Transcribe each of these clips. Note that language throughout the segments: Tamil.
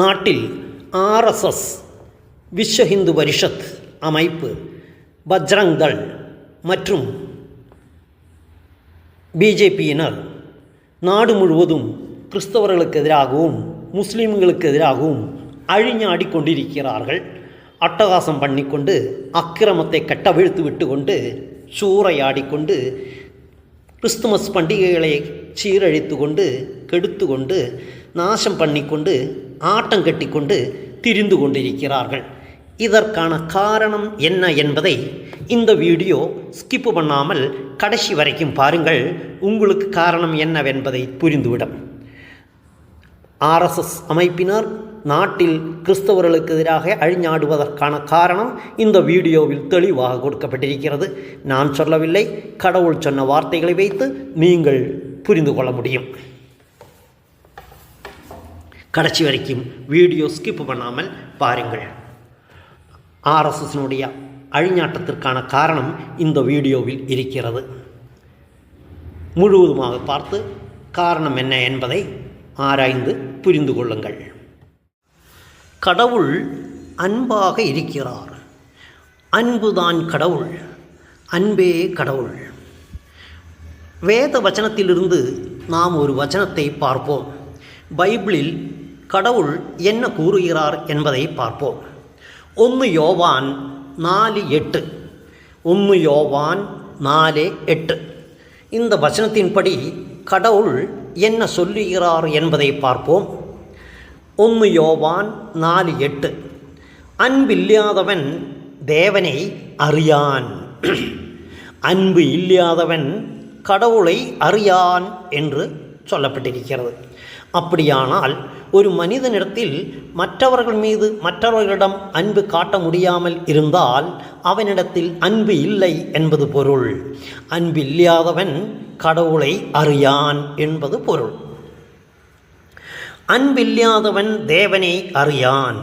நாட்டில் ஆர்எஸ்எஸ் விஸ்வ ஹிந்து பரிஷத் அமைப்பு பஜ்ரங் தள் மற்றும் பிஜேபியினர் நாடு முழுவதும் கிறிஸ்தவர்களுக்கு எதிராகவும் முஸ்லீம்களுக்கு எதிராகவும் அழிஞ்சாடி கொண்டிருக்கிறார்கள். அட்டகாசம் பண்ணிக்கொண்டு அக்கிரமத்தை கட்டவிழ்த்து விட்டு கொண்டு சூறையாடிக்கொண்டு கிறிஸ்துமஸ் பண்டிகைகளை சீரழித்து கொண்டு கெடுத்து கொண்டு நாசம் பண்ணிக்கொண்டு ஆட்டம் கட்டிக்கொண்டு திரிந்து கொண்டிருக்கிறார்கள். இதற்கான காரணம் என்ன என்பதை இந்த வீடியோ ஸ்கிப் பண்ணாமல் கடைசி வரைக்கும் பாருங்கள். உங்களுக்கு காரணம் என்னவென்பதை புரிந்துவிடும். ஆர்எஸ்எஸ் அமைப்பினர் நாட்டில் கிறிஸ்தவர்களுக்கு எதிராக அழிஞ்சாடுவதற்கான காரணம் இந்த வீடியோவில் தெளிவாக கொடுக்கப்பட்டிருக்கிறது. நான் சொல்லவில்லை கடவுள் சொன்ன வார்த்தைகளை வைத்து நீங்கள் புரிந்து கொள்ள முடியும். கடைசி வரைக்கும் வீடியோ ஸ்கிப் பண்ணாமல் பாருங்கள். ஆர்எஸ்எஸ்னுடைய அழிஞாட்டத்திற்கான காரணம் இந்த வீடியோவில் இருக்கிறது. முழுவதுமாக பார்த்து காரணம் என்ன என்பதை ஆராய்ந்து புரிந்து கொள்ளுங்கள். கடவுள் அன்பாக இருக்கிறார். அன்புதான் கடவுள் அன்பே கடவுள். வேத வச்சனத்திலிருந்து நாம் ஒரு வச்சனத்தை பார்ப்போம். பைபிளில் கடவுள் என்ன கூறுகிறார் என்பதை பார்ப்போம். ஒன்று யோவான் நாலு எட்டு. ஒன்று யோவான் நாலு எட்டு. இந்த வசனத்தின்படி கடவுள் என்ன சொல்லுகிறார் என்பதை பார்ப்போம். ஒன்று யோவான் நாலு எட்டு. அன்பில்லாதவன் தேவனை அறியான். அன்பு இல்லாதவன் கடவுளை அறியான் என்று சொல்லப்பட்டிருக்கிறது. அப்படியானால் ஒரு மனிதனிடத்தில் மற்றவர்கள் மீது மற்றவர்களிடம் அன்பு காட்ட முடியாமல் இருந்தால் அவனிடத்தில் அன்பு இல்லை என்பது பொருள். அன்பில்லாதவன் கடவுளை அறியான் என்பது பொருள். அன்பில்லாதவன் தேவனை அறியான்.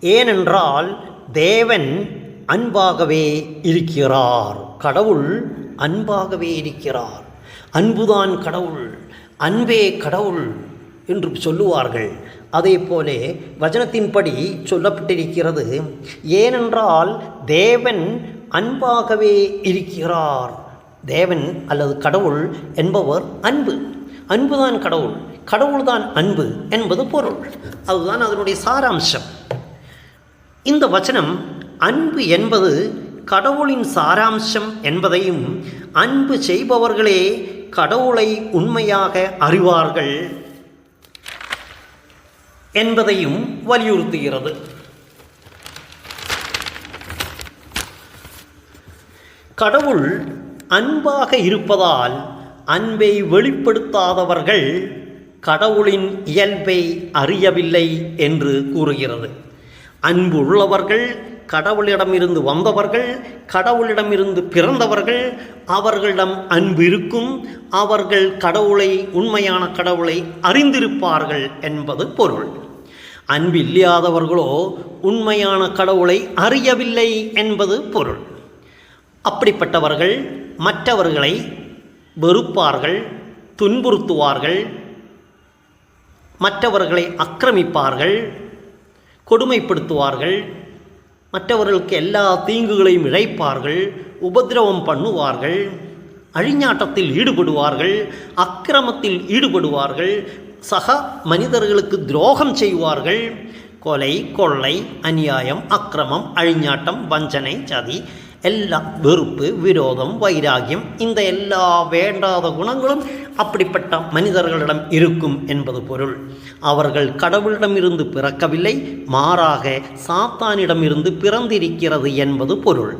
ஏனென்றால் தேவன் அன்பாகவே இருக்கிறார். கடவுள் அன்பாகவே இருக்கிறார். அன்புதான் கடவுள். அன்பே கடவுள். என்று சொல்லுவார்கள். அதே போல வചனத்தின்படி சொல்லப்பட்டிருக்கிறது ஏனென்றால் தேவன் அன்பாகவே இருக்கிறார். தேவன் அல்லது கடவுள் என்பவர் அன்பு. அன்புதான் கடவுள். கடவுள்தான் அன்பு என்பது பொருள். அதுதான் அதனுடைய சாராம்சம். இந்த வச்சனம் அன்பு என்பது கடவுளின் சாராம்சம் என்பதையும் அன்பு செய்பவர்களே கடவுளை உண்மையாக அறிவார்கள். என்பதையும் வலியுறுத்துகிறது. கடவுள் அன்பாக இருப்பதால் அன்பை வெளிப்படுத்தாதவர்கள் கடவுளின் இயல்பை அறியவில்லை என்று கூறுகிறது. அன்பு உள்ளவர்கள் கடவுளிடமிருந்து வந்தவர்கள் கடவுளிடமிருந்து பிறந்தவர்கள் அவர்களிடம் அன்பு இருக்கும் அவர்கள் கடவுளை உண்மையான கடவுளை அறிந்திருப்பார்கள் என்பது பொருள். அன்பில்லாதவர்களோ உண்மையான கடவுளை அறியவில்லை என்பது பொருள். அப்படிப்பட்டவர்கள் மற்றவர்களை வெறுப்பார்கள் துன்புறுத்துவார்கள் மற்றவர்களை ஆக்கிரமிப்பார்கள் கொடுமைப்படுத்துவார்கள் மற்றவர்களுக்கு எல்லா தீங்குகளையும் இழைப்பார்கள் உபதிரவம் பண்ணுவார்கள் அழிஞாட்டத்தில் ஈடுபடுவார்கள் அக்கிரமத்தில் ஈடுபடுவார்கள் சக மனிதர்களுக்கு துரோகம் செய்வார்கள். கொலை கொள்ளை அநியாயம் அக்கிரமம் அழிஞ்சாட்டம் வஞ்சனை சதி எல்லா வெறுப்பு விரோதம் வைராகியம் இந்த எல்லா வேண்டாத குணங்களும் அப்படிப்பட்ட மனிதர்களிடம் இருக்கும் என்பது பொருள். அவர்கள் கடவுளிடமிருந்து பிறக்கவில்லை மாறாக சாத்தானிடமிருந்து பிறந்திருக்கிறது என்பது பொருள்.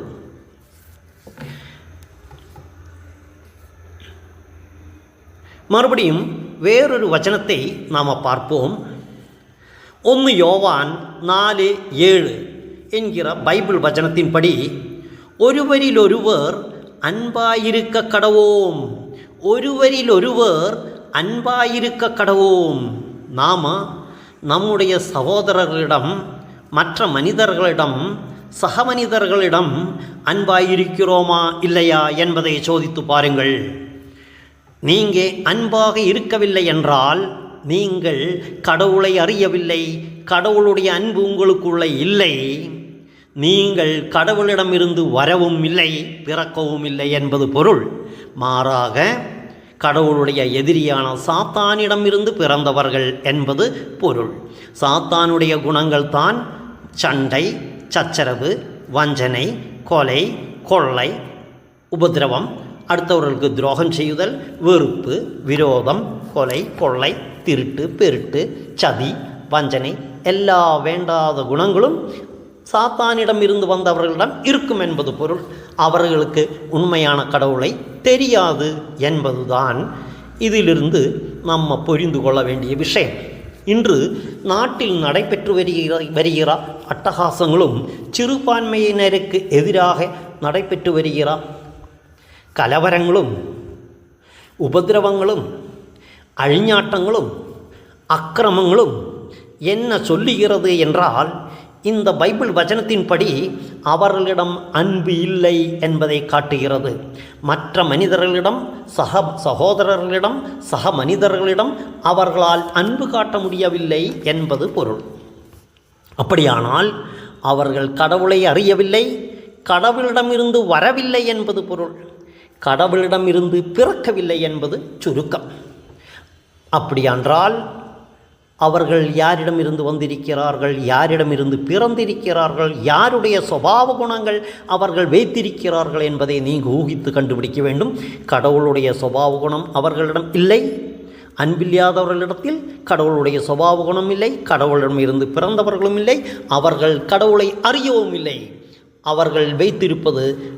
மறுபடியும் வேறொரு வச்சனத்தை நாம் பார்ப்போம். ஒன்று யோவான் நாலு ஏழு என்கிற பைபிள் வச்சனத்தின்படி ஒருவரிலொருவர் அன்பாயிருக்க கடவோம். ஒருவரிலொருவர் அன்பாயிருக்க கடவோம். நாம நம்முடைய சகோதரர்களிடம் மற்ற மனிதர்களிடம் சக மனிதர்களிடம் அன்பாயிருக்கிறோமா இல்லையா என்பதை சோதித்து பாருங்கள். நீங்கள் அன்பாக இருக்கவில்லை என்றால் நீங்கள் கடவுளை அறியவில்லை கடவுளுடைய அன்பு உங்களுக்குள்ளே இல்லை. நீங்கள் கடவுளிடமிருந்து வரவும் இல்லை பிறக்கவும் இல்லை என்பது பொருள். மாறாக கடவுளுடைய எதிரியான சாத்தானிடமிருந்து பிறந்தவர்கள் என்பது பொருள். சாத்தானுடைய குணங்கள் தான் சண்டை சச்சரவு வஞ்சனை கொலை கொள்ளை உபதிரவம் அடுத்தவர்களுக்கு துரோகம் செய்யுதல் வெறுப்பு விரோதம் கொலை கொள்ளை திருட்டு பெருட்டு சதி வஞ்சனை எல்லா வேண்டாத குணங்களும் சாத்தானிடம் இருந்து வந்தவர்களிடம் இருக்கும் என்பது பொருள். அவர்களுக்கு உண்மையான கடவுளை தெரியாது என்பதுதான் இதிலிருந்து நம்ம புரிந்து கொள்ள வேண்டிய விஷயம். இன்று நாட்டில் நடைபெற்று வருகிற வருகிற அட்டகாசங்களும் சிறுபான்மையினருக்கு எதிராக நடைபெற்று வருகிற கலவரங்களும் உபதிரவங்களும் அழிஞாட்டங்களும் அக்கிரமங்களும் என்ன சொல்லுகிறது என்றால் இந்த பைபிள் வச்சனத்தின்படி அவர்களிடம் அன்பு இல்லை என்பதை காட்டுகிறது மற்ற மனிதர்களிடம் சக சகோதரர்களிடம் சக மனிதர்களிடம் அவர்களால் அன்பு காட்ட முடியவில்லை என்பது பொருள். அப்படியானால் அவர்கள் கடவுளை அறியவில்லை கடவுளிடமிருந்து வரவில்லை என்பது பொருள். கடவுளிடமிருந்து பிறக்கவில்லை என்பது சுருக்கம். அப்படியென்றால் அவர்கள் யாரிடமிருந்து வந்திருக்கிறார்கள் யாரிடமிருந்து பிறந்திருக்கிறார்கள் யாருடைய சுபாவ குணங்கள் அவர்கள் வைத்திருக்கிறார்கள் என்பதை நீங்கள் ஊகித்து கண்டுபிடிக்க வேண்டும். கடவுளுடைய சுபாவ குணம் அவர்களிடம் இல்லை. அன்பில்லாதவர்களிடத்தில் கடவுளுடைய சுபாவ குணம் இல்லை. கடவுளிடம் இருந்து பிறந்தவர்களும் இல்லை. அவர்கள் கடவுளை அறியவும் இல்லை. அவர்கள் வைத்திருப்பது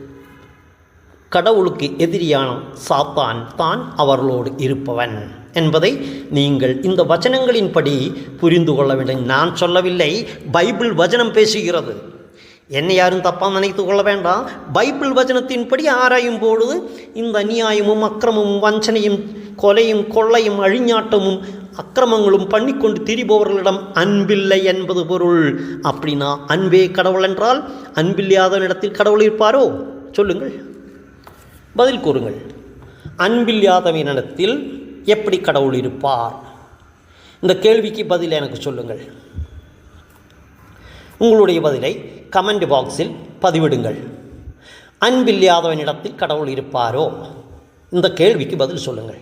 கடவுளுக்கு எதிரியான சாத்தான் தான் அவர்களோடு இருப்பவன். என்பதை நீங்கள் இந்த வச்சனங்களின்படி புரிந்து கொள்ள வேண்டும். நான் சொல்லவில்லை பைபிள் வச்சனம் பேசுகிறது. என்னை யாரும் தப்பாக நினைத்து கொள்ள வேண்டாம். பைபிள் வச்சனத்தின்படி ஆராயும் பொழுது இந்த அநியாயமும் அக்கிரமும் வஞ்சனையும் கொலையும் கொள்ளையும் அழிஞ்சாட்டமும் அக்கிரமங்களும் பண்ணிக்கொண்டு திரிபவர்களிடம் அன்பில்லை என்பது பொருள். அப்படின்னா அன்பே கடவுள் என்றால் அன்பில்லாதவனிடத்தில் கடவுள் இருப்பாரோ? சொல்லுங்கள். பதில் கூறுங்கள். அன்பில்லாதவனிடத்தில் எப்படி கடவுள் இருப்பார்? இந்த கேள்விக்கு பதில் எனக்கு சொல்லுங்கள். உங்களுடைய பதிலை கமெண்ட் பாக்ஸில் பதிவிடுங்கள். அன்பில்லாதவனிடத்தில் கடவுள் இருப்பாரோ? இந்த கேள்விக்கு பதில் சொல்லுங்கள்.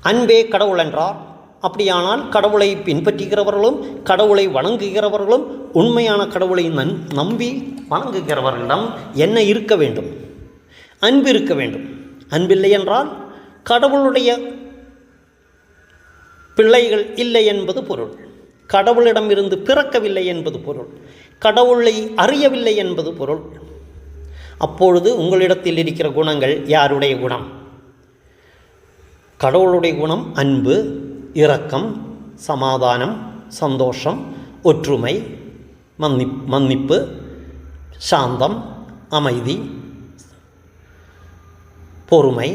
அன்பே கடவுள் என்றார். அப்படியானால் கடவுளை பின்பற்றுகிறவர்களும் கடவுளை வணங்குகிறவர்களும் உண்மையான கடவுளை நம்பி வணங்குகிறவர்களிடம் என்ன இருக்க வேண்டும்? அன்பு இருக்க வேண்டும். அன்பில்லை என்றால் கடவுளுடைய பிள்ளைகள் இல்லை என்பது பொருள். கடவுளிடமிருந்து பிறக்கவில்லை என்பது பொருள். கடவுளை அறியவில்லை என்பது பொருள். அப்பொழுது உங்களிடத்தில் இருக்கிற குணங்கள் யாருடைய குணம்? கடவுளுடைய குணம் அன்பு இரக்கம் சமாதானம் சந்தோஷம் ஒற்றுமை மன்னி மன்னிப்பு சாந்தம் அமைதி பொறுமை.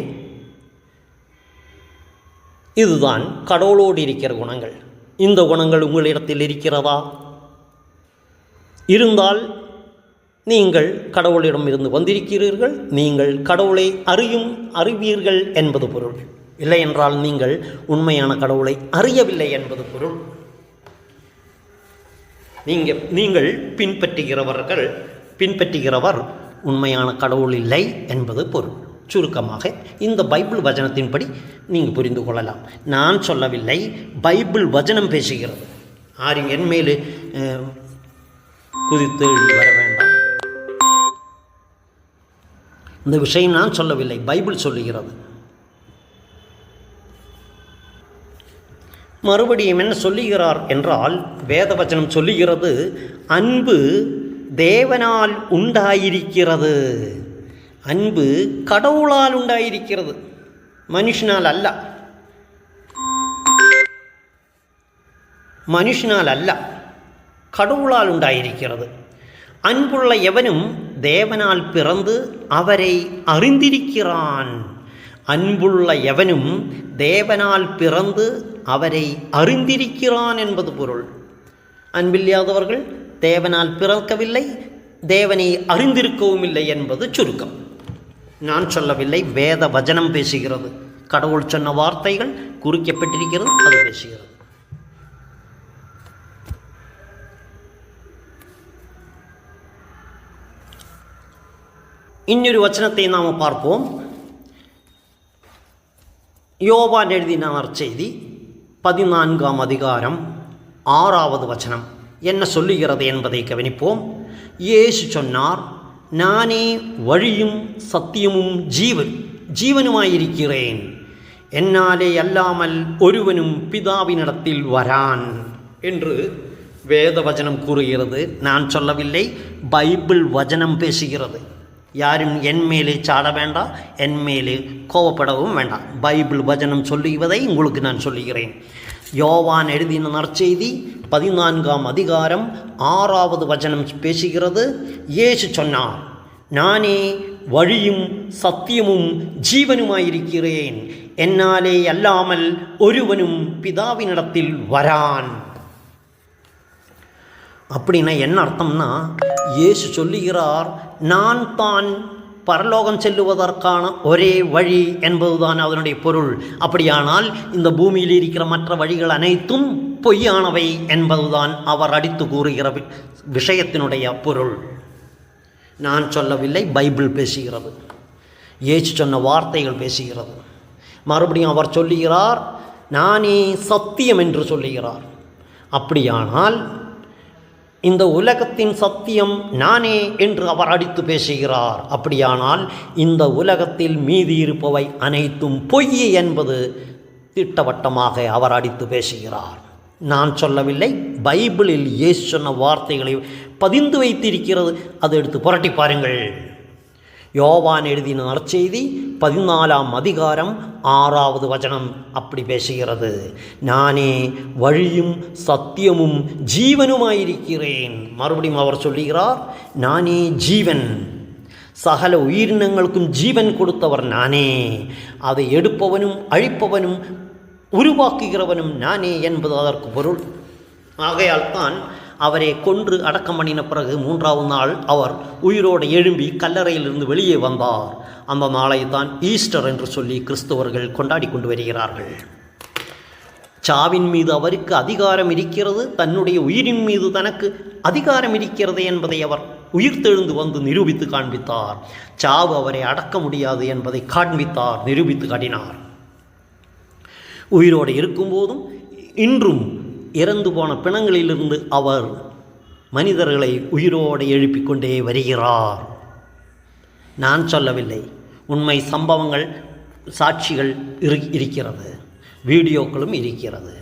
இதுதான் கடவுளோடு இருக்கிற குணங்கள். இந்த குணங்கள் உங்களிடத்தில் இருக்கிறதா? இருந்தால் நீங்கள் கடவுளிடம் இருந்து வந்திருக்கிறீர்கள். நீங்கள் கடவுளை அறியும் அறிவீர்கள் என்பது பொருள். இல்லை என்றால் நீங்கள் உண்மையான கடவுளை அறியவில்லை என்பது பொருள். நீங்கள் நீங்கள் பின்பற்றுகிறவர்கள் பின்பற்றுகிறவர் உண்மையான கடவுள் இல்லை என்பது பொருள். சுருக்கமாக இந்த பைபிள் வசனத்தின்படி நீங்கள் புரிந்து கொள்ளலாம். நான் சொல்லவில்லை பைபிள் வசனம் பேசுகிறது. ஆரும் என்மேலு குதித்து வர வேண்டாம். இந்த விஷயம் நான் சொல்லவில்லை பைபிள் சொல்லுகிறது. மறுபடியும் என்ன சொல்லுகிறார் என்றால் வேதவச்சனம் சொல்லுகிறது அன்பு தேவனால் உண்டாயிருக்கிறது. அன்பு கடவுளால் உண்டாயிருக்கிறது மனுஷனால் அல்ல மனுஷனால் அல்ல கடவுளால் உண்டாயிருக்கிறது அன்புள்ள எவனும் தேவனால் பிறந்து அவரை அறிந்திருக்கிறான் அன்புள்ள எவனும் தேவனால் பிறந்து அவரை அறிந்திருக்கிறான் என்பது பொருள் அன்பில்லாதவர்கள் தேவனால் பிறக்கவில்லை தேவனை அறிந்திருக்கவும் இல்லை என்பது சுருக்கம் நான் சொல்லவில்லை வேத வச்சனம் பேசுகிறது. கடவுள் சொன்ன வார்த்தைகள் குறிக்கப்பட்டிருக்கிறது அது பேசுகிறது. இன்னொரு வச்சனத்தை நாம் பார்ப்போம். யோபான் எழுதினார் செய்தி பதினான்காம் அதிகாரம் ஆறாவது வச்சனம் என்ன சொல்லுகிறது என்பதை கவனிப்போம். இயேசு சொன்னார் நானே வழியும் சத்தியமும் ஜீவன் ஜீவனுமாயிருக்கிறேன். എന്നാലേ അല്ലാമൽ ഒരുവനും പിതാവിനിടത്തിൽ வரான் என்று வேத வேதவச்சனம் கூறுகிறது. நான் சொல்லவில்லை பைபிள் வச்சனம் பேசுகிறது. யாரும் என் மேலே சாட வேண்டாம் என் மேலே கோவப்படவும் வேண்டாம். பைபிள் வச்சனம் சொல்லுவதை உங்களுக்கு நான் சொல்லுகிறேன். யோவான் எழுதின நற்செய்தி பதினான்காம் அதிகாரம் ஆறாவது வச்சனம் பேசுகிறது. இயேசு சொன்னார் நானே வழியும் சத்தியமும் ஜீவனுமாயிருக்கிறேன். என்னாலே அல்லாமல் ஒருவனும் பிதாவினிடத்தில் வரான். அப்படின்னா என்ன அர்த்தம்னா இயேசு சொல்லுகிறார் நான் தான் பரலோகம் செல்லுவதற்கான ஒரே வழி என்பதுதான் அதனுடைய பொருள். அப்படியானால் இந்த பூமியில் இருக்கிற மற்ற வழிகள் அனைத்தும் பொய்யானவை என்பதுதான் அவர் அடித்து கூறுகிற விஷயத்தினுடைய பொருள். நான் சொல்லவில்லை பைபிள் பேசுகிறது. ஏச்சு சொன்ன வார்த்தைகள் பேசுகிறது. மறுபடியும் அவர் சொல்லுகிறார் நானே சத்தியம் என்று சொல்லுகிறார். அப்படியானால் இந்த உலகத்தின் சத்தியம் நானே என்று அவர் அடித்து பேசுகிறார். அப்படியானால் இந்த உலகத்தில் மீதி இருப்பவை அனைத்தும் பொய் என்பது திட்டவட்டமாக அவர் அடித்து பேசுகிறார். நான் சொல்லவில்லை பைபிளில் இயேசு சொன்ன வார்த்தைகளை பதிந்து வைத்திருக்கிறது. அதை எடுத்து புரட்டி பாருங்கள். யோவான் எழுதின நற்செய்தி பதினாலாம் அதிகாரம் ஆறாவது வச்சனம் அப்படி பேசுகிறது. நானே வழியும் சத்தியமும் ஜீவனுமாயிருக்கிறேன். மறுபடியும் அவர் சொல்லுகிறார் நானே ஜீவன். சகல உயிரினங்களுக்கும் ஜீவன் கொடுத்தவர் நானே. அதை எடுப்பவனும் அழிப்பவனும் உருவாக்குகிறவனும் நானே என்பது அதற்கு பொருள். ஆகையால் தான் அவரை கொன்று அடக்கம் பண்ணின பிறகு மூன்றாவது நாள் அவர் உயிரோடு எழும்பி கல்லறையிலிருந்து வெளியே வந்தார். அந்த நாளை தான் ஈஸ்டர் என்று சொல்லி கிறிஸ்தவர்கள் கொண்டாடி கொண்டு வருகிறார்கள். சாவின் மீது அவருக்கு அதிகாரம் இருக்கிறது தன்னுடைய உயிரின் மீது தனக்கு அதிகாரம் இருக்கிறது என்பதை அவர் உயிர்த்தெழுந்து வந்து நிரூபித்து காண்பித்தார். சாவு அவரை அடக்க முடியாது என்பதை காண்பித்தார் நிரூபித்து காட்டினார். உயிரோடு இருக்கும்போதும் இன்றும் இறந்து போன பிணங்களிலிருந்து அவர் மனிதர்களை உயிரோடு எழுப்பிக் கொண்டே வருகிறார். நான் சொல்லவில்லை. உண்மை சம்பவங்கள் சாட்சிகள் இரு இருக்கிறது. வீடியோக்களும் இருக்கிறது.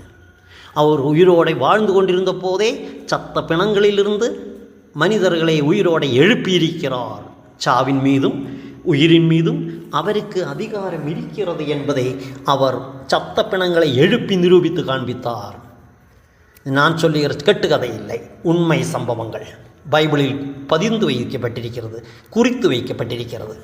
அவர் உயிரோடை வாழ்ந்து கொண்டிருந்த போதே சத்த பிணங்களிலிருந்து மனிதர்களை உயிரோடை எழுப்பியிருக்கிறார். சாவின் மீதும் உயிரின் மீதும் அவருக்கு அதிகாரம் இருக்கிறது என்பதை அவர் சத்த பிணங்களை எழுப்பி நிரூபித்து காண்பித்தார். நான் சொல்லுகிற கட்டுக்கதை இல்லை. உண்மை சம்பவங்கள். பைபிளில் பதிந்து வைக்கப்பட்டிருக்கிறது குறித்து வைக்கப்பட்டிருக்கிறது.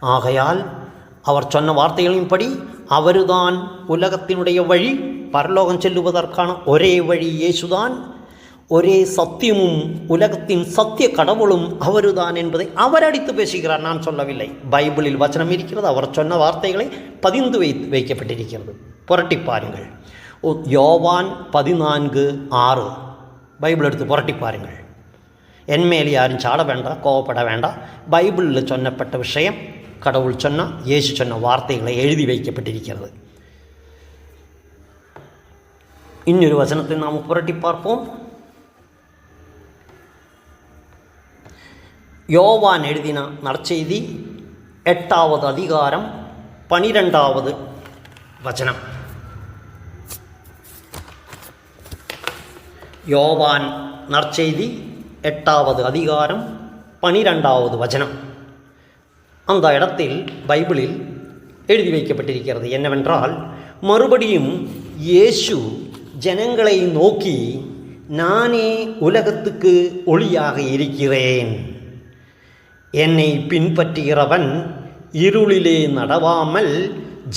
ஆகையால் அவர் சொன்ன வார்த்தைகளின்படி அவருதான் உலகத்தினுடைய வழி பரலோகம் செல்லுவதற்கான ஒரே வழி இயேசுதான். ஒரே சத்தியமும் உலகத்தின் சத்திய கடவுளும் அவருதான் என்பதை அவர் அடித்து பேசுகிறார் நான் சொல்லவில்லை. பைபிளில் வச்சனம் இருக்கிறது அவர் சொன்ன வார்த்தைகளை பதிந்து வை வைக்கப்பட்டிருக்கிறது. புரட்டி பாருங்கள். யோவான் பதினான்கு ஆறு. பைபிள் எடுத்து புரட்டி பாருங்கள். என்மேல் யாரும் சாட வேண்டாம் கோவப்பட வேண்டாம் பைபிளில் சொன்னப்பட்ட விஷயம் கடவுள் சொன்னால் இயேசு சொன்ன வார்த்தைகளை எழுதி வைக்கப்பட்டிருக்கிறது. இன்னொரு வசனத்தை நாம் புரட்டி பார்ப்போம். யோவான் எழுதின நற்செய்தி எட்டாவது அதிகாரம் பனிரெண்டாவது வச்சனம் யோவான் நற்செய்தி எட்டாவது அதிகாரம் பனிரெண்டாவது வஜனம் அந்த இடத்தில் பைபிளில் எழுதி வைக்கப்பட்டிருக்கிறது என்னவென்றால் மறுபடியும் இயேசு ஜனங்களை நோக்கி நானே உலகத்துக்கு ஒளியாக இருக்கிறேன். என்னை பின்பற்றுகிறவன் இருளிலே நடவாமல்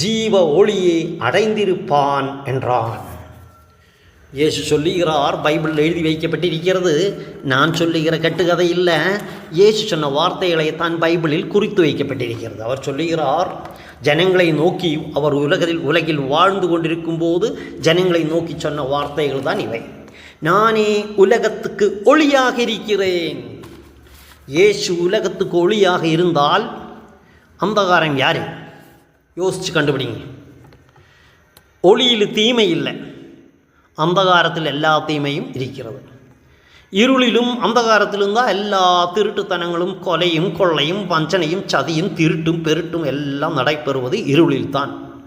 ஜீவ ஒளியை அடைந்திருப்பான் என்றான். இயேசு சொல்லுகிறார் பைபிளில் எழுதி வைக்கப்பட்டிருக்கிறது. நான் சொல்லுகிற கட்டுக்கதை இல்லை. இயேசு சொன்ன வார்த்தைகளை தான் பைபிளில் குறித்து வைக்கப்பட்டிருக்கிறது. அவர் சொல்லுகிறார் ஜனங்களை நோக்கி அவர் உலகில் உலகில் வாழ்ந்து கொண்டிருக்கும் போது ஜனங்களை நோக்கி சொன்ன வார்த்தைகள் தான் இவை. நானே உலகத்துக்கு ஒளியாக இருக்கிறேன். இயேசு உலகத்துக்கு ஒளியாக இருந்தால் அந்தகாரம் யார்? யோசித்து கண்டுபிடிங்க. ஒளியில் தீமை இல்லை. அந்தகாரத்தில் எல்லா இருக்கிறது இருளிலும் அந்தகாரத்திலும் தான் எல்லா திருட்டுத்தனங்களும் கொலையும் கொள்ளையும் வஞ்சனையும் சதியும் திருட்டும் பெருட்டும் எல்லாம் நடைபெறுவது இருளில்தான்.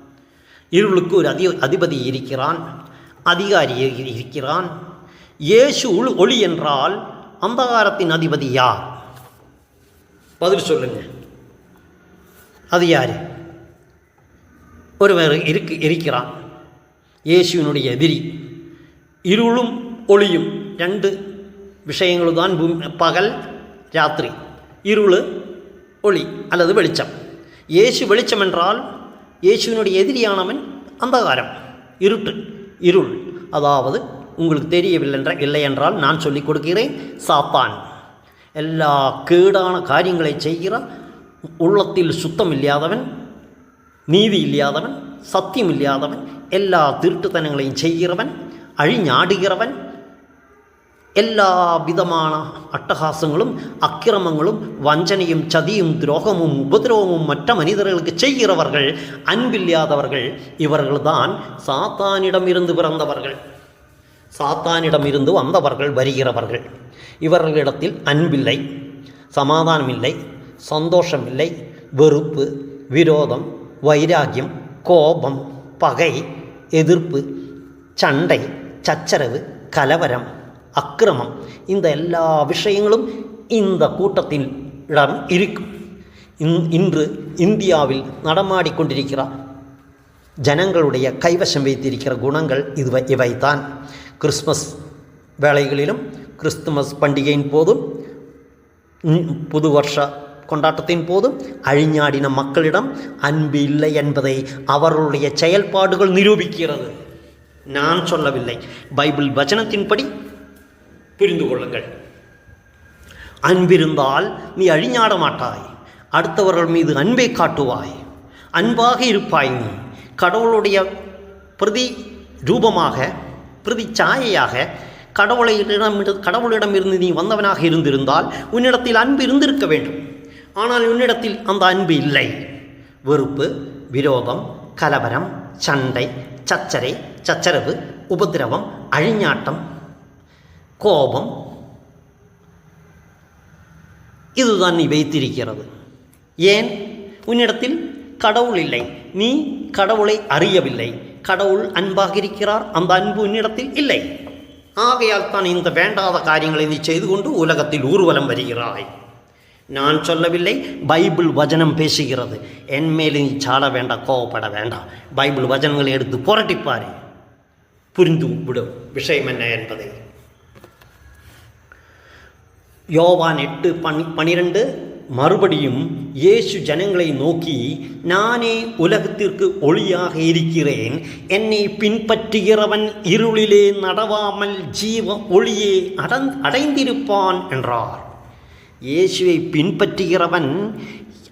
இருளுக்கு ஒரு அதி அதிபதி இருக்கிறான் அதிகாரி இருக்கிறான். இயேசு உள்- ஒளி என்றால் அந்தகாரத்தின் அதிபதி யார்? பதில் சொல்லுங்க. அது யார்? ஒருவர் இருக்கு இருக்கிறான். இயேசுவினுடைய எதிரி. இருளும் ஒளியும் ரெண்டு விஷயங்கள் தான் பூமி பகல் ராத்திரி. இருள் ஒளி அல்லது வெளிச்சம். இயேசு வெளிச்சம் என்றால் இயேசுவினுடைய எதிரியானவன் அந்தகாரம் இருட்டு இருள். அதாவது உங்களுக்கு தெரியவில்லை என்ற இல்லை என்றால் நான் சொல்லிக் கொடுக்கிறேன் சாத்தான். எல்லா கேடான காரியங்களை செய்கிற உள்ளத்தில் சுத்தம் இல்லாதவன் நீதி இல்லாதவன் சத்தியம் இல்லாதவன் எல்லா திருட்டுத்தனங்களையும் செய்கிறவன் அழிஞாடுகிறவன் எல்லா விதமான அட்டகாசங்களும் அக்கிரமங்களும் வஞ்சனையும் சதியும் துரோகமும் உபதிரோகமும் மற்ற மனிதர்களுக்கு செய்கிறவர்கள் அன்பில்லாதவர்கள் இவர்கள்தான் சாத்தானிடமிருந்து பிறந்தவர்கள் சாத்தானிடமிருந்து வந்தவர்கள் வருகிறவர்கள் இவர்களிடத்தில் அன்பில்லை சமாதானமில்லை சந்தோஷமில்லை வெறுப்பு விரோதம் வைராக்கியம் கோபம் பகை எதிர்ப்பு சண்டை சச்சரவு கலவரம் அக்கிரமம் இந்த எல்லா விஷயங்களும் இந்த கூட்டத்தில் இடம் இருக்கும். இன்று இந்தியாவில் நடமாடிக்கொண்டிருக்கிற ஜனங்களுடைய கைவசம் வைத்திருக்கிற குணங்கள் இது இவைதான். கிறிஸ்மஸ் வேளைகளிலும் கிறிஸ்துமஸ் பண்டிகையின் போதும் புது வருஷ கொண்டாட்டத்தின் போதும் அழிஞாடின மக்களிடம் அன்பு இல்லை என்பதை அவர்களுடைய செயல்பாடுகள் நிரூபிக்கிறது. நான் சொல்லவில்லை. பைபிள் வச்சனத்தின்படி புரிந்து கொள்ளுங்கள். அன்பிருந்தால் நீ அழிஞாட மாட்டாய். அடுத்தவர்கள் மீது அன்பை காட்டுவாய். அன்பாக இருப்பாய் நீ. கடவுளுடைய பிரதி ரூபமாக பிரதி சாயையாக கடவுளிடம் கடவுளிடமிருந்து நீ வந்தவனாக இருந்திருந்தால் உன்னிடத்தில் அன்பு இருந்திருக்க வேண்டும். ஆனால் உன்னிடத்தில் அந்த அன்பு இல்லை. வெறுப்பு விரோதம் கலவரம் சண்டை சச்சரை சச்சரவு உபதிரவம் அழிஞாட்டம் கோபம். இதுதான் நீ வைத்திருக்கிறது. ஏன்? உன்னிடத்தில் கடவுள் இல்லை. நீ கடவுளை அறியவில்லை. கடவுள் அன்பாக இருக்கிறார். அந்த அன்பு உன்னிடத்தில் இல்லை. ஆகையால் தான் இந்த வேண்டாத காரியங்களை நீ செய்து கொண்டு உலகத்தில் ஊர்வலம் வருகிறாய். நான் சொல்லவில்லை பைபிள் வசனம் பேசுகிறது. என் மேல் நீ சாட வேண்டாம் கோவப்பட வேண்டாம். பைபிள் வசனங்களை எடுத்து புரட்டிப்பாரு புரிந்து விடும் விஷயம் என்ன என்பதை. யோவான் எட்டு பன் பனிரெண்டு மறுபடியும் இயேசு ஜனங்களை நோக்கி நானே உலகத்திற்கு ஒளியாக இருக்கிறேன். என்னை பின்பற்றுகிறவன் இருளிலே நடவாமல் ஜீவ ஒளியே அடந் அடைந்திருப்பான் என்றார். இயேசுவை பின்பற்றுகிறவன்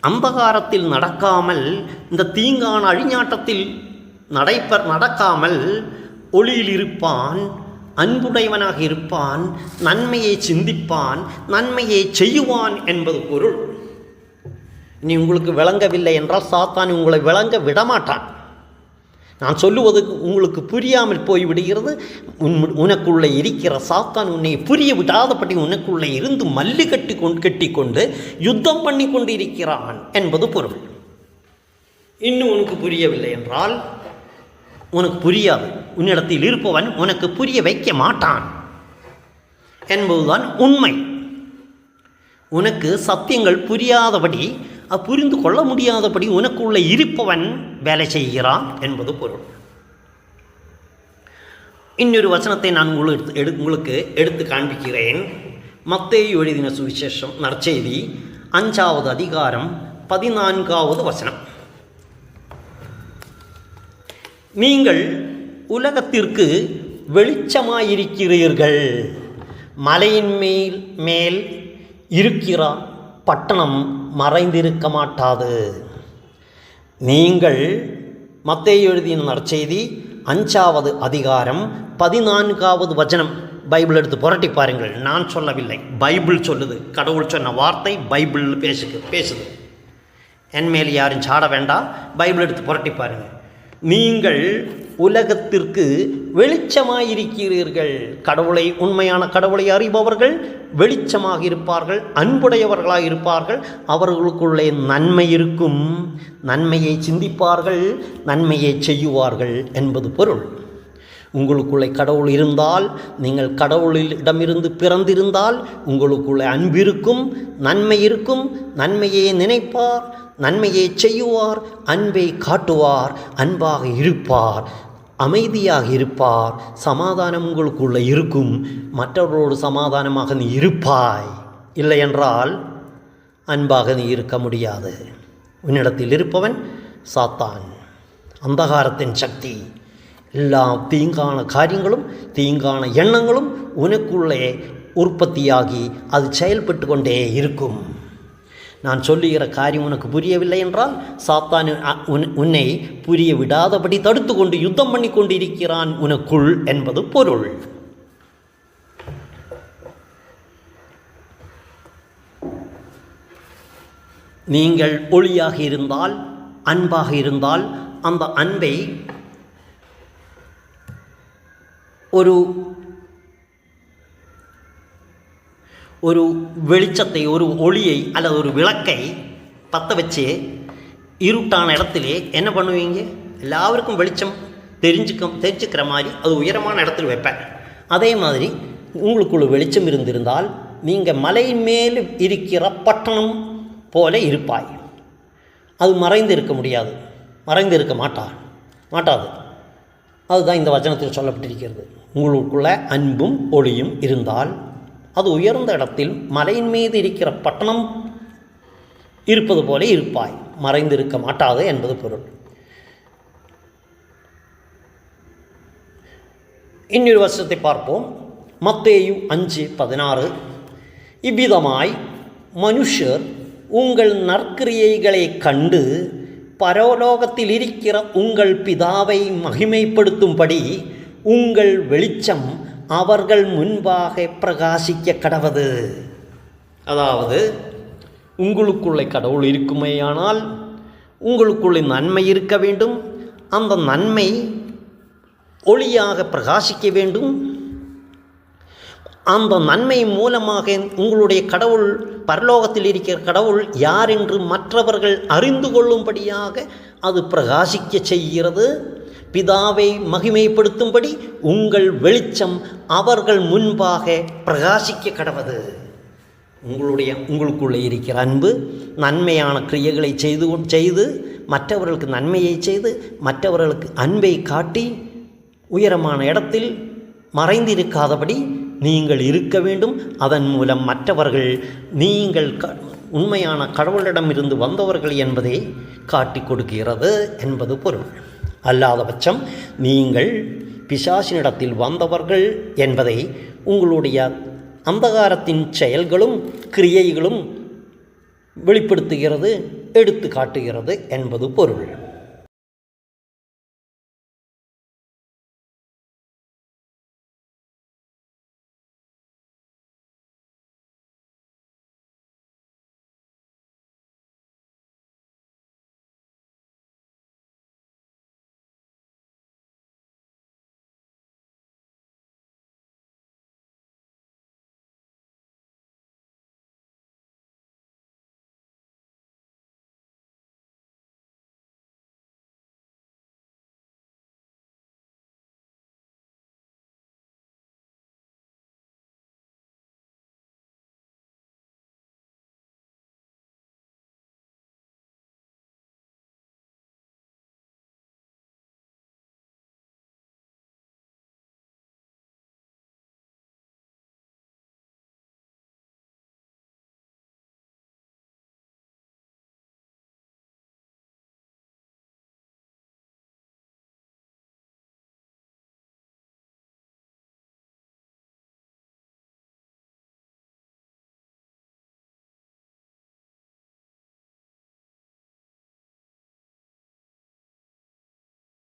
அம்பகாரத்தில் நடக்காமல் இந்த தீங்கான அழிஞாட்டத்தில் நடைபெற நடக்காமல் ஒளியில் இருப்பான் அன்புடையவனாக இருப்பான் நன்மையை சிந்திப்பான் நன்மையை செய்யுவான் என்பது பொருள். நீ உங்களுக்கு விளங்கவில்லை என்றால் சாத்தான் உங்களை விளங்க விடமாட்டான். நான் சொல்லுவது உங்களுக்கு புரியாமல் போய் விடுகிறது உன் உனக்குள்ளே இருக்கிற சாத்தான் உன்னை புரிய விடாதபடி உனக்குள்ளே இருந்து மல்லு கட்டி கொண்டு கட்டிக்கொண்டு யுத்தம் பண்ணி கொண்டு இருக்கிறான் என்பது பொருள். இன்னும் உனக்கு புரியவில்லை என்றால் உனக்கு புரியாது. உன்னிடத்தில் இருப்பவன் உனக்கு புரிய வைக்க மாட்டான் என்பதுதான் உண்மை. உனக்கு சத்தியங்கள் புரியாதபடி புரிந்து கொள்ள முடியாதபடி உனக்குள்ளே இருப்பவன் வேலை செய்கிறான் என்பது பொருள். இன்னொரு வசனத்தை நான் உங்களுக்கு எடு உங்களுக்கு எடுத்து காண்பிக்கிறேன். மத்தேயு எழுதின சுவிசேஷம் நற்செய்தி அஞ்சாவது அதிகாரம் பதினான்காவது வசனம். நீங்கள் உலகத்திற்கு வெளிச்சமாயிருக்கிறீர்கள். மலையின் மேல் மேல் இருக்கிற பட்டணம் மறைந்திருக்க மாட்டாது. நீங்கள் மத்தேயு எழுதின நற்செய்தி அஞ்சாவது அதிகாரம் பதினான்காவது வச்சனம் பைபிள் எடுத்து புரட்டி பாருங்கள். நான் சொல்லவில்லை. பைபிள் சொல்லுது. கடவுள் சொன்ன வார்த்தை பைபிள் பேசுது பேசுது. என் மேல் யாரும் சாட வேண்டாம் பைபிள் எடுத்து புரட்டி பாருங்கள் நீங்கள் உலகத்திற்கு வெளிச்சமாயிருக்கிறீர்கள். கடவுளை உண்மையான கடவுளை அறிபவர்கள் வெளிச்சமாக இருப்பார்கள் அன்புடையவர்களாக இருப்பார்கள். அவர்களுக்குள்ளே நன்மை இருக்கும் நன்மையை சிந்திப்பார்கள் நன்மையை செய்யுவார்கள் என்பது பொருள். உங்களுக்குள்ளே கடவுள் இருந்தால் நீங்கள் கடவுளிடமிருந்து பிறந்திருந்தால் உங்களுக்குள்ளே அன்பிருக்கும் நன்மை இருக்கும் நன்மையை நினைப்பார் நன்மையை செய்யுவார் அன்பை காட்டுவார் அன்பாக இருப்பார். அமைதியாக இருப்பார். சமாதானம் உங்களுக்குள்ளே இருக்கும். மற்றவர்களோடு சமாதானமாக நீ இருப்பாய். இல்லை என்றால் அன்பாக நீ இருக்க முடியாது. உன்னிடத்தில் இருப்பவன் சாத்தான். அந்தகாரத்தின் சக்தி. எல்லா தீங்கான காரியங்களும் தீங்கான எண்ணங்களும் உனக்குள்ளே உற்பத்தியாகி அது செயல்பட்டு கொண்டே இருக்கும். நான் சொல்லுகிற காரியம் உனக்கு புரியவில்லை என்றால் சாத்தான் அ- உன் உன்னை புரிய விடாதபடி தடுத்து கொண்டு யுத்தம் பண்ணி கொண்டிருக்கிறான் உனக்குள் என்பது பொருள். நீங்கள் ஒளியாக இருந்தால் அன்பாக இருந்தால் அந்த அன்பை ஒரு ஒரு வெளிச்சத்தை ஒரு ஒளியை அல்லது ஒரு விளக்கை பற்ற வச்சு இருட்டான இடத்துலே என்ன பண்ணுவீங்க? எல்லாருக்கும் வெளிச்சம் தெரிஞ்சுக்க தெரிஞ்சுக்கிற மாதிரி அது உயரமான இடத்துல வைப்பேன். அதே மாதிரி உங்களுக்குள்ள வெளிச்சம் இருந்திருந்தால் நீங்கள் மலை மேல் இருக்கிற பட்டணம் போல இருப்பாய். அது மறைந்து இருக்க முடியாது. மறைந்து இருக்க மாட்டார் மாட்டாது. அதுதான் இந்த வச்சனத்தில் சொல்லப்பட்டிருக்கிறது. உங்களுக்குள்ள அன்பும் ஒளியும் இருந்தால் அது உயர்ந்த இடத்தில் மலையின் மீது இருக்கிற பட்டணம் இருப்பது போல இருப்பாய். மறைந்திருக்க மாட்டாது என்பது பொருள். இன்னொரு வருஷத்தை பார்ப்போம். மத்தேயு அஞ்சு பதினாறு. இவ்விதமாய் மனுஷர் உங்கள் நற்கிரியைகளை கண்டு பரலோகத்தில் இருக்கிற உங்கள் பிதாவை மகிமைப்படுத்தும்படி உங்கள் வெளிச்சம் அவர்கள் முன்பாக பிரகாசிக்க கடவது. அதாவது உங்களுக்குள்ளே கடவுள் இருக்குமேயானால் உங்களுக்குள்ளே நன்மை இருக்க வேண்டும். அந்த நன்மை ஒளியாக பிரகாசிக்க வேண்டும். அந்த நன்மை மூலமாக உங்களுடைய கடவுள் பரலோகத்தில் இருக்கிற கடவுள் யார் என்று மற்றவர்கள் அறிந்து கொள்ளும்படியாக அது பிரகாசிக்க செய்கிறது. பிதாவை மகிமைப்படுத்தும்படி உங்கள் வெளிச்சம் அவர்கள் முன்பாக பிரகாசிக்க கடவது உங்களுடைய உங்களுக்குள்ளே இருக்கிற அன்பு நன்மையான கிரியைகளை செய்து செய்து மற்றவர்களுக்கு நன்மையை செய்து மற்றவர்களுக்கு அன்பை காட்டி உயரமான இடத்தில் மறைந்திருக்காதபடி நீங்கள் இருக்க வேண்டும். அதன் மூலம் மற்றவர்கள் நீங்கள் க உண்மையான கடவுளிடமிருந்து வந்தவர்கள் என்பதை காட்டிக் கொடுக்கிறது என்பது பொருள். அல்லாத பட்சம் நீங்கள் பிசாசினிடத்தில் வந்தவர்கள் என்பதை உங்களுடைய அந்தகாரத்தின் செயல்களும் கிரியைகளும் வெளிப்படுத்துகிறது எடுத்து காட்டுகிறது என்பது பொருள்.